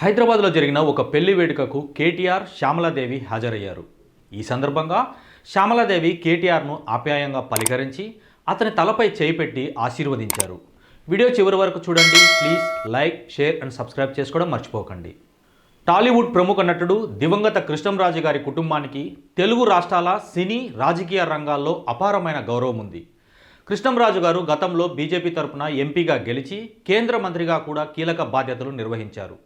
హైదరాబాద్లో జరిగిన ఒక పెళ్ళి వేడుకకు కేటీఆర్ శ్యామలాదేవి హాజరయ్యారు. ఈ సందర్భంగా శ్యామలాదేవి కేటీఆర్ను ఆప్యాయంగా పలికరించి అతని తలపై చేయిపెట్టి ఆశీర్వదించారు. వీడియో చివరి వరకు చూడండి. Please like share and subscribe చేసుకోవడం మర్చిపోకండి. టాలీవుడ్ ప్రముఖ నటుడు దివంగత కృష్ణంరాజు గారి కుటుంబానికి తెలుగు రాష్ట్రాల సినీ రాజకీయ రంగాల్లో అపారమైన గౌరవం ఉంది. కృష్ణంరాజు గారు గతంలో బీజేపీ తరపున ఎంపీగా గెలిచి కేంద్ర మంత్రిగా కూడా కీలక బాధ్యతలు నిర్వహించారు.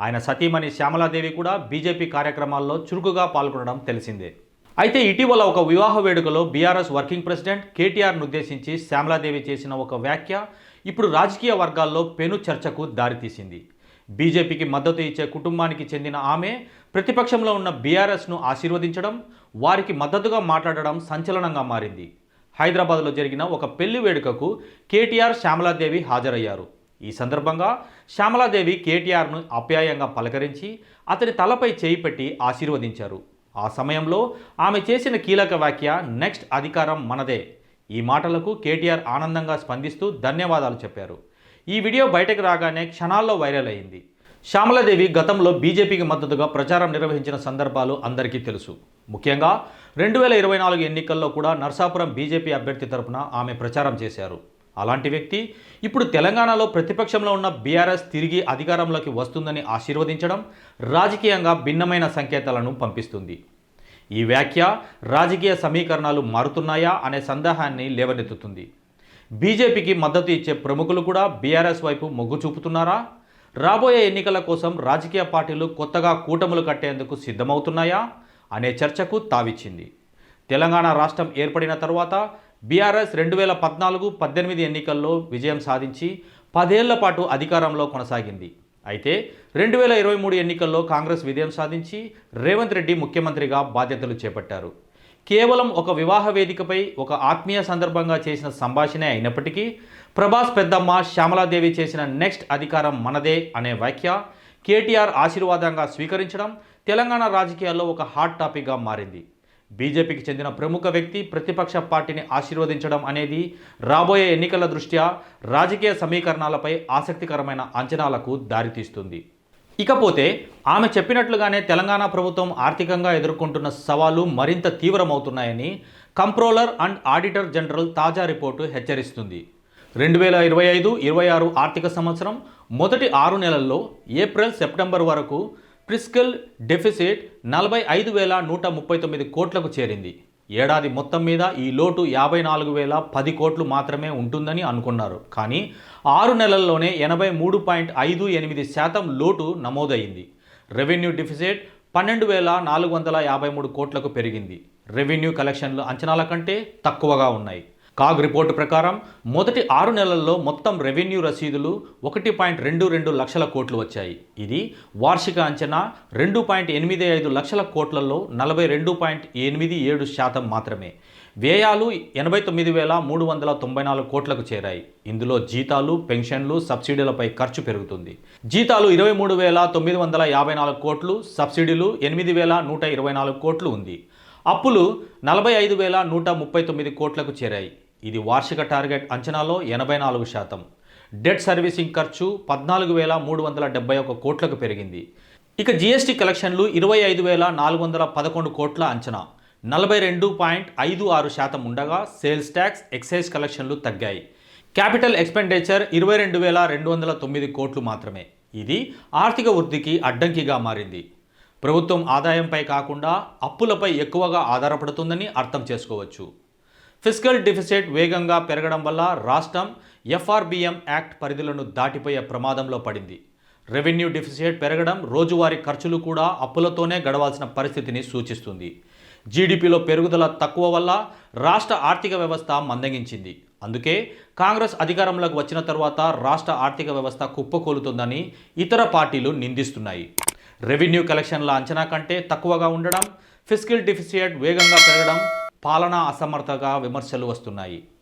ఆయన సతీమణి శ్యామలాదేవి కూడా బీజేపీ కార్యక్రమాల్లో చురుకుగా పాల్గొనడం తెలిసిందే. అయితే ఇటీవల ఒక వివాహ వేడుకలో బీఆర్ఎస్ వర్కింగ్ ప్రెసిడెంట్ కేటీఆర్ను ఉద్దేశించి శ్యామలాదేవి చేసిన ఒక వ్యాఖ్య ఇప్పుడు రాజకీయ వర్గాల్లో పెను చర్చకు దారితీసింది. బీజేపీకి మద్దతు ఇచ్చే కుటుంబానికి చెందిన ఆమె ప్రతిపక్షంలో ఉన్న బీఆర్ఎస్ను ఆశీర్వదించడం వారికి మద్దతుగా మాట్లాడడం సంచలనంగా మారింది. హైదరాబాద్లో జరిగిన ఒక పెళ్ళి వేడుకకు కేటీఆర్ శ్యామలాదేవి హాజరయ్యారు. ఈ సందర్భంగా శ్యామలాదేవి కేటీఆర్ను అప్యాయంగా పలకరించి అతని తలపై చేయి పెట్టి ఆశీర్వదించారు. ఆ సమయంలో ఆమె చేసిన కీలక వ్యాఖ్య నెక్స్ట్ అధికారం మనదే. ఈ మాటలకు కేటీఆర్ ఆనందంగా స్పందిస్తూ ధన్యవాదాలు చెప్పారు. ఈ వీడియో బయటకు రాగానే క్షణాల్లో వైరల్ అయింది. శ్యామలాదేవి గతంలో బీజేపీకి మద్దతుగా ప్రచారం నిర్వహించిన సందర్భాలు అందరికీ తెలుసు. ముఖ్యంగా రెండు వేల ఇరవై నాలుగు ఎన్నికల్లో కూడా నర్సాపురం బీజేపీ అభ్యర్థి తరపున ఆమె ప్రచారం చేశారు. అలాంటి వ్యక్తి ఇప్పుడు తెలంగాణలో ప్రతిపక్షంలో ఉన్న బీఆర్ఎస్ తిరిగి అధికారంలోకి వస్తుందని ఆశీర్వదించడం రాజకీయంగా భిన్నమైన సంకేతాలను పంపిస్తుంది. ఈ వ్యాఖ్య రాజకీయ సమీకరణాలు మారుతున్నాయా అనే సందేహాన్ని లేవనెత్తుతుంది. బీజేపీకి మద్దతు ఇచ్చే ప్రముఖులు కూడా బీఆర్ఎస్ వైపు మొగ్గు చూపుతున్నారా? రాబోయే ఎన్నికల కోసం రాజకీయ పార్టీలు కొత్తగా కూటములు కట్టేందుకు సిద్ధమవుతున్నాయా? అనే చర్చకు తావిచ్చింది. తెలంగాణ రాష్ట్రం ఏర్పడిన తర్వాత బీఆర్ఎస్ రెండు వేల పద్నాలుగు పద్దెనిమిది ఎన్నికల్లో విజయం సాధించి పదేళ్ళ పాటు అధికారంలో కొనసాగింది. అయితే రెండు వేల ఇరవై మూడు ఎన్నికల్లో కాంగ్రెస్ విజయం సాధించి రేవంత్ రెడ్డి ముఖ్యమంత్రిగా బాధ్యతలు చేపట్టారు. కేవలం ఒక వివాహ వేదికపై ఒక ఆత్మీయ సందర్భంగా చేసిన సంభాషణే అయినప్పటికీ ప్రభాస్ పెద్దమ్మ శ్యామలాదేవి చేసిన నెక్స్ట్ అధికారం మనదే అనే వ్యాఖ్య కేటీఆర్ ఆశీర్వాదంగా స్వీకరించడం తెలంగాణ రాజకీయాల్లో ఒక హాట్ టాపిక్గా మారింది. బీజేపీకి చెందిన ప్రముఖ వ్యక్తి ప్రతిపక్ష పార్టీని ఆశీర్వదించడం అనేది రాబోయే ఎన్నికల దృష్ట్యా రాజకీయ సమీకరణాలపై ఆసక్తికరమైన అంచనాలకు దారితీస్తుంది. ఇకపోతే ఆమె చెప్పినట్లుగానే తెలంగాణ ప్రభుత్వం ఆర్థికంగా ఎదుర్కొంటున్న సవాలు మరింత తీవ్రమవుతున్నాయని కంప్రోలర్ అండ్ ఆడిటర్ జనరల్ తాజా రిపోర్టు హెచ్చరిస్తుంది. రెండు వేల ఇరవై ఐదు ఇరవై ఆరు ఆర్థిక సంవత్సరం మొదటి ఆరు నెలల్లో ఏప్రిల్ సెప్టెంబర్ వరకు ప్రిస్కల్ డెఫిసిట్ నలభై ఐదు వేల నూట ముప్పై తొమ్మిది కోట్లకు చేరింది. ఏడాది మొత్తం మీద ఈ లోటు యాభై నాలుగు వేల పది కోట్లు మాత్రమే ఉంటుందని అనుకున్నారు. కానీ ఆరు నెలల్లోనే ఎనభై మూడు పాయింట్ ఐదు ఎనిమిది శాతం లోటు నమోదైంది రెవెన్యూ డిఫిసిట్ పన్నెండు వేల నాలుగు వందల యాభై మూడు కోట్లకు పెరిగింది. రెవెన్యూ కలెక్షన్లు అంచనాల కంటే తక్కువగా ఉన్నాయి. కాగ్ రిపోర్టు ప్రకారం మొదటి ఆరు నెలల్లో మొత్తం రెవెన్యూ రసీదులు ఒకటి పాయింట్ రెండు రెండు లక్షల కోట్లు వచ్చాయి. ఇది వార్షిక అంచనా రెండు పాయింట్ ఎనిమిది ఐదు లక్షల కోట్లలో నలభై రెండు పాయింట్ ఎనిమిది ఏడు శాతం మాత్రమే. వ్యయాలు ఎనభై తొమ్మిది వేల మూడు వందల తొంభై నాలుగు కోట్లకు చేరాయి. ఇందులో జీతాలు పెన్షన్లు సబ్సిడీలపై ఖర్చు పెరుగుతుంది. జీతాలు ఇరవై మూడు వేల తొమ్మిది వందల యాభై నాలుగు కోట్లు సబ్సిడీలు ఎనిమిది వేల నూట ఇరవై నాలుగు కోట్లు ఉంది. అప్పులు నలభై ఐదు వేల నూట ముప్పై తొమ్మిది కోట్లకు చేరాయి. ఇది వార్షిక టార్గెట్ అంచనాలో ఎనభై నాలుగు శాతం. డెట్ సర్వీసింగ్ ఖర్చు పద్నాలుగు వేల మూడు వందల డెబ్బై ఒక కోట్లకు పెరిగింది. ఇక జీఎస్టీ కలెక్షన్లు ఇరవై ఐదు వేల నాలుగు వందల పదకొండు కోట్ల అంచనా. నలభై రెండు పాయింట్ ఐదు ఆరు శాతం ఉండగా సేల్స్ ట్యాక్స్ ఎక్సైజ్ కలెక్షన్లు తగ్గాయి. క్యాపిటల్ ఎక్స్పెండిచర్ ఇరవై రెండు వేల రెండు వందల తొమ్మిది కోట్లు మాత్రమే. ఇది ఆర్థిక వృద్ధికి అడ్డంకిగా మారింది. ప్రభుత్వం ఆదాయంపై కాకుండా అప్పులపై ఎక్కువగా ఆధారపడుతుందని అర్థం చేసుకోవచ్చు. ఫిజికల్ డిఫిసిట్ వేగంగా పెరగడం వల్ల రాష్ట్రం ఎఫ్ఆర్బిఎం యాక్ట్ పరిధులను దాటిపోయే ప్రమాదంలో పడింది. రెవెన్యూ డిఫిసిట్ పెరగడం రోజువారీ ఖర్చులు కూడా అప్పులతోనే గడవాల్సిన పరిస్థితిని సూచిస్తుంది. జీడిపిలో పెరుగుదల తక్కువ వల్ల రాష్ట్ర ఆర్థిక వ్యవస్థ మందగించింది. అందుకే కాంగ్రెస్ అధికారంలోకి వచ్చిన తర్వాత రాష్ట్ర ఆర్థిక వ్యవస్థ కుప్పకూలుతుందని ఇతర పార్టీలు నిందిస్తున్నాయి. రెవెన్యూ కలెక్షన్ల అంచనా కంటే తక్కువగా ఉండడం ఫిజికల్ డిఫిసిట్ వేగంగా పెరగడం పాలనా అసమర్థగా విమర్శలు వస్తున్నాయి.